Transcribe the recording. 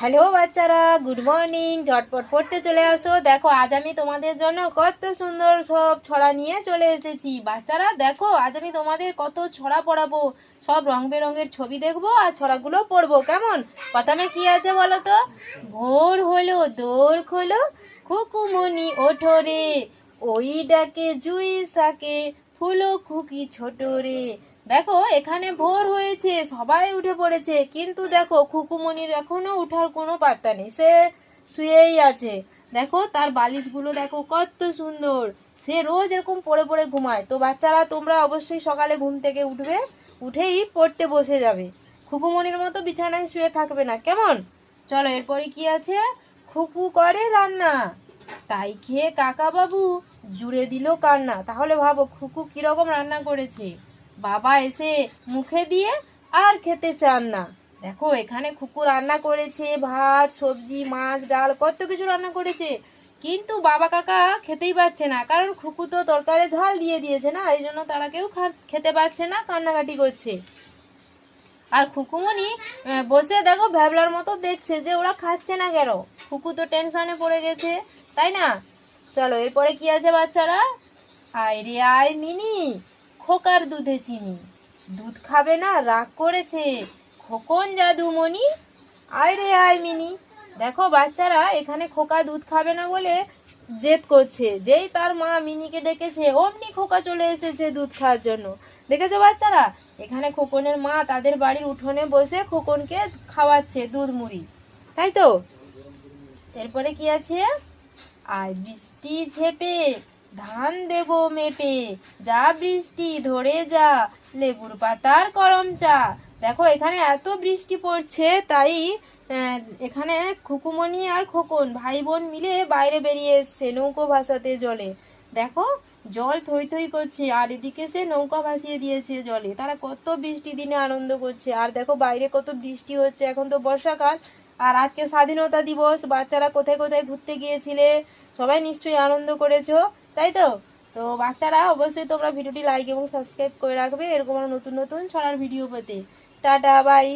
Hello বাচ্চারা, good morning, ঝটপট পড়তে চলে আসো। দেখো, আজ আমি তোমাদের জন্য কত সুন্দর সব ছড়া নিয়ে চলে এসেছি। বাচ্চারা, দেখো, আজ আমি তোমাদের কত ছড়া পড়াবো। সব রং বেরঙের ছবি দেখব আর ছড়াগুলো পড়ব। কেমন? প্রথমে কি আছে বলো তো? ভোর হলো দৌড় খোলো খুকুমনি ওঠো রে। ওই ডাকে জুই সাকে ফুলো খুকি ছোট রে। দেখো, এখানে ভোর হয়েছে, সবাই উঠে পড়েছে, কিন্তু দেখো খুকুমনির এখনও উঠার কোনো পাত্তা নেই, সে শুয়েই আছে। দেখো, তার বালিশগুলো দেখো, কত সুন্দর। সে রোজ এরকম পড়ে পড়ে ঘুমায়। তো বাচ্চারা, তোমরা অবশ্যই সকালে ঘুম থেকে উঠবে, উঠেই পড়তে বসে যাবে। খুকুমনির মতো বিছানায় শুয়ে থাকবে না, কেমন? চলো, এরপরে কি আছে? খুকু করে রান্না। তাই খেয়ে কাকা বাবু জুড়ে দিল কান্না। তাহলে ভাবো, খুকু কীরকম রান্না করেছে। বাবা এসে মুখে দিয়ে আর খেতে চান না। দেখো, এখানে খুকু রান্না করেছে, ভাত, সবজি, মাছ, ডাল, কত কিছু রান্না করেছে। কিন্তু বাবা কাকা খেতেই পাচ্ছে না, কারণ খুকু তো তরকারি ঝাল দিয়ে দিয়েছে না, এই জন্য তারা কেউ খেতে পাচ্ছে না, কান্নাকাটি করছে। আর খুকুমনি বসে দেখো, ভ্যাবলার মতো দেখছে যে ওরা খাচ্ছে না কেন। খুকু তো টেনশনে পড়ে গেছে, তাই না? চলো, এরপরে কি আছে বাচ্চারা? আয় রে, আয় মিনি। খোকার দুধে চিনি। দুধ খাবে না, রাগ করেছে। খোকন জাদুমণি? আয় রে, আয় মিনি। দেখো, বাচ্চারা এখানে খোকা দুধ খাবে না বলে জেদ করছে। যেই তার মা মিনিকে ডেকেছে, অমনি খোকা চলে এসেছে দুধ খাওয়ার জন্য। দেখেছ বাচ্চারা? এখানে খোকনের মা তাদের বাড়ির উঠোনে বসে খোকনকে খাওয়াচ্ছে দুধ মুড়ি। তাই তো? এরপরে কি আছে? আর বৃষ্টি ঝেপে। ধান দেব মেপে, যা বৃষ্টি ধরে যা, লেবুর পাতার করম চা। দেখো, এখানে এত বৃষ্টি পড়ছে, তাই এখানে খুকুমনি আর খোকন ভাই বোন মিলে বাইরে বেরিয়ে এসছে নৌকো ভাসাতে জলে। দেখো, জল থই থই করছে, আর এদিকে সে নৌকা ভাসিয়ে দিয়েছে জলে। তারা কত বৃষ্টি দিনে আনন্দ করছে। আর দেখো, বাইরে কত বৃষ্টি হচ্ছে। এখন তো বর্ষাকাল, আর আজকে স্বাধীনতা দিবস, বাচ্চারা কোথায় কোথায় ঘুরতে গিয়েছিলে? সবাই নিশ্চয়ই আনন্দ করেছ, তাই তো? তো বাচ্চারা, অবশ্যই তোমরা ভিডিওটি লাইক এবং সাবস্ক্রাইব করে রাখবে, এরকম নতুন নতুন ছড়ার ভিডিও পেতে। Tata bye